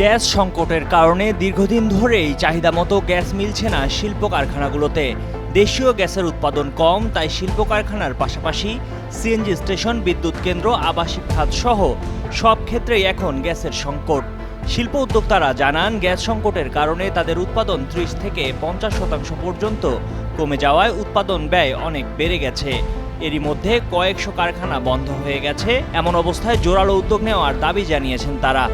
Gas সংকটের কারণে দীর্ঘদিন ধরেই চাহিদা মতো গ্যাস মিলছে না শিল্প কারখানাগুলোতে। দেশীয় গ্যাসের উৎপাদন কম, তাই শিল্প কারখানার পাশাপাশি সিএনজি স্টেশন, বিদ্যুৎ কেন্দ্র, আবাসিক খাত সহ সব ক্ষেত্রেই এখন গ্যাসের সংকট। শিল্প উদ্যোক্তারা জানান, গ্যাস সংকটের কারণে তাদের উৎপাদন ত্রিশ থেকে পঞ্চাশ শতাংশ পর্যন্ত কমে যাওয়ায় উৎপাদন ব্যয় অনেক বেড়ে গেছে। এরই মধ্যে কয়েকশো কারখানা বন্ধ হয়ে গেছে। এমন অবস্থায় জোরালো উদ্যোগ নেওয়ার দাবি জানিয়েছেন তারা।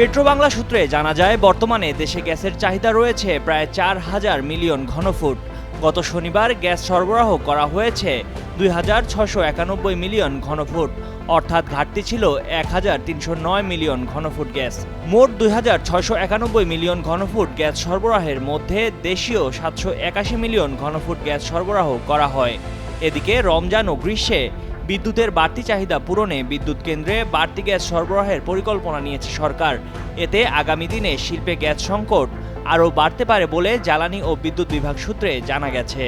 পেট্রোবাংলা সূত্রে জানা যায়, বর্তমানে দেশে গ্যাসের চাহিদা রয়েছে প্রায় চার হাজার মিলিয়ন ঘনফুট। গত শনিবার গ্যাস সরবরাহ করা হয়েছে দুই হাজার ছশো একানব্বই মিলিয়ন ঘনফুট, অর্থাৎ ঘাটতি ছিল এক হাজার তিনশো নয় মিলিয়ন ঘনফুট গ্যাস। মোট দুই হাজার ছয়শো একানব্বই মিলিয়ন ঘনফুট গ্যাস সরবরাহের মধ্যে দেশীয় সাতশো একাশি মিলিয়ন ঘনফুট গ্যাস সরবরাহ করা হয়। এদিকে রমজান ও গ্রীষ্মে বিদ্যুতের বাড়তি চাহিদা পূরণে বিদ্যুৎ কেন্দ্রে বাড়তি গ্যাস সরবরাহের পরিকল্পনা নিয়েছে সরকার। এতে আগামী দিনে শিল্পে গ্যাস সংকট আরও বাড়তে পারে বলে জ্বালানি ও বিদ্যুৎ বিভাগ সূত্রে জানা গেছে।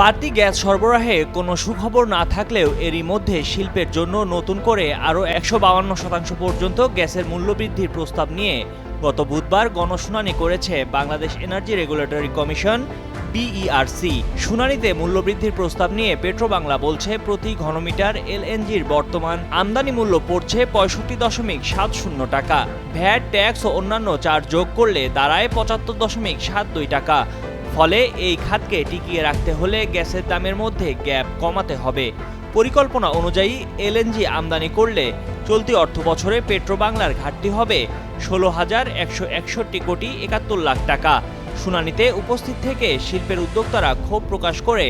বাড়তি গ্যাস সরবরাহে কোনো সুখবর না থাকলেও এরই মধ্যে শিল্পের জন্য নতুন করে আরও একশো বাউান্ন শতাংশ পর্যন্ত গ্যাসের মূল্যবৃদ্ধির প্রস্তাব নিয়ে গত বুধবার গণশুনানি করেছে Bangladesh energy regulatory commission. BERC শুনানিতে মূল্যবৃদ্ধির প্রস্তাব নিয়ে পেট্রোবাংলা বলছে প্রতি ঘনমিটার এলএনজির বর্তমান আমদানি মূল্য পড়ছে পঁয়ষট্টি দশমিক সাত শূন্য টাকা। ভ্যাট, ট্যাক্স ও অন্যান্য চার্জ যোগ করলে দাঁড়ায় পঁচাত্তর দশমিক সাত দুই টাকা। ফলে এই খাতকে টিকিয়ে রাখতে হলে গ্যাসের দামের মধ্যে গ্যাপ কমাতে হবে। পরিকল্পনা অনুযায়ী এলএনজি আমদানি করলে চলতি অর্থ বছরে পেট্রোবাংলার ঘাটতি হবে ষোলো হাজার একশো একষট্টি কোটি একাত্তর লাখ টাকা। শুনানিতে উপস্থিত থেকে শিল্পের উদ্যোক্তারা ক্ষোভ প্রকাশ করে,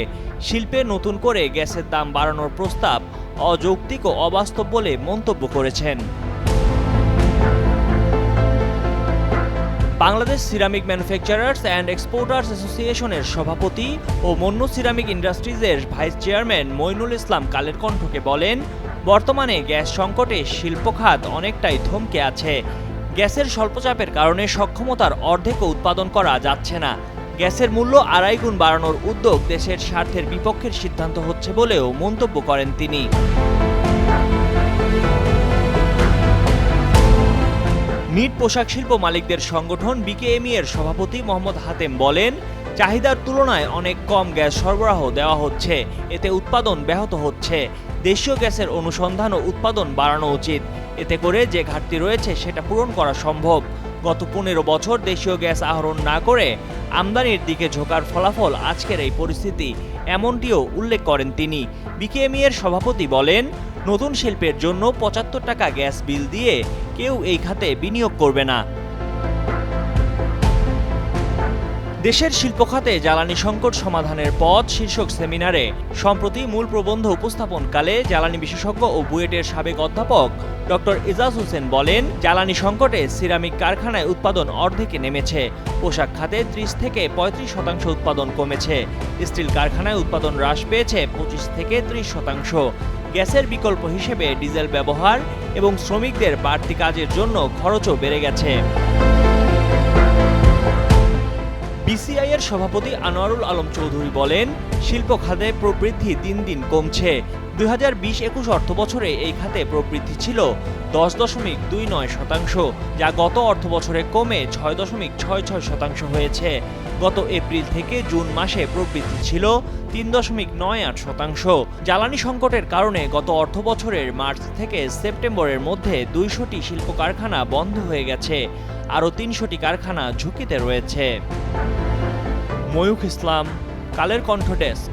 শিল্পে নতুন করে গ্যাসের দাম বাড়ানোর প্রস্তাব অযৌক্তিক ও অবাস্তব বলে মন্তব্য করেছেন। Bangladesh ceramic manufacturers and exporters অ্যাসোসিয়েশনের সভাপতি ও মন্য সিরামিক ইন্ডাস্ট্রিজের ভাইস চেয়ারম্যান মইনুল ইসলাম কালের কণ্ঠকে বলেন, বর্তমানে গ্যাস সংকটে শিল্প খাত অনেকটাই থমকে আছে। গ্যাসের স্বল্পচাপের কারণে সক্ষমতার অর্ধেকও উৎপাদন করা যাচ্ছে না। গ্যাসের মূল্য আড়াই গুণ বাড়ানোর উদ্যোগ দেশের স্বার্থের বিপক্ষের সিদ্ধান্ত হচ্ছে বলেও মন্তব্য করেন তিনি। নিট পোশাক শিল্প মালিকদের সংগঠন বিকেএমই এর সভাপতি মোহাম্মদ হাতেম বলেন, চাহিদার তুলনায় অনেক কম গ্যাস সরবরাহ দেওয়া হচ্ছে, এতে উৎপাদন ব্যাহত হচ্ছে। দেশীয় গ্যাসের অনুসন্ধান ও উৎপাদন বাড়ানো উচিত। এতে করে যে ঘাটতি রয়েছে সেটা পূরণ করা সম্ভব। গত পনেরো বছর দেশীয় গ্যাস আহরণ না করে আমদানির দিকে ঝোকার ফলাফল আজকের এই পরিস্থিতি, এমনটিও উল্লেখ করেন তিনি। বিকেএমই এর সভাপতি বলেন, নতুন শিল্পের জন্য পঁচাত্তর টাকা গ্যাস বিল দিয়ে কেউ এই খাতে বিনিয়োগ করবে না। দেশের শিল্প খাতে জ্বালানি সংকট সমাধানের পথ শীর্ষক সেমিনারে, সম্প্রতি মূল প্রবন্ধ উপস্থাপনকালে জ্বালানি বিশেষজ্ঞ ও বুয়েটের সাবেক অধ্যাপক ডক্টর এজাজ হোসেন বলেন, জ্বালানি সংকটে সিরামিক কারখানায় উৎপাদন অর্ধেকে নেমেছে, পোশাক খাতে ত্রিশ থেকে পঁয়ত্রিশ শতাংশ উৎপাদন কমেছে, স্টিল কারখানায় উৎপাদন হ্রাস পেয়েছে পঁচিশ থেকে ত্রিশ শতাংশ। গ্যাসের বিকল্প হিসেবে ডিজেল ব্যবহার এবং শ্রমিকদের বাড়তি কাজের জন্য খরচও বেড়ে গেছে। বিসিআই এর সভাপতি আনোয়ারুল আলম চৌধুরী বলেন শিল্প খাতে প্রবৃদ্ধি দিন দিন কমছে। দুই হাজার বিশ একুশ অর্থ বছরে এই খাতে প্রবৃদ্ধি ছিল দশ দশমিক দুই নয় শতাংশ, যা গত অর্থ বছরে কমে ছয় দশমিক ছয় ছয় শতাংশ হয়েছে। গত এপ্রিল থেকে জুন মাসে প্রবৃদ্ধি ছিল তিন দশমিক নয় আট শতাংশ। জ্বালানি সংকটের কারণে গত অর্থ বছরের মার্চ থেকে সেপ্টেম্বরের মধ্যে দুইশোটি শিল্প কারখানা বন্ধ হয়ে গেছে, আরও তিনশোটি কারখানা ঝুঁকিতে রয়েছে। ময়ূখ ইসলাম, কালের কণ্ঠ ডেস্ক।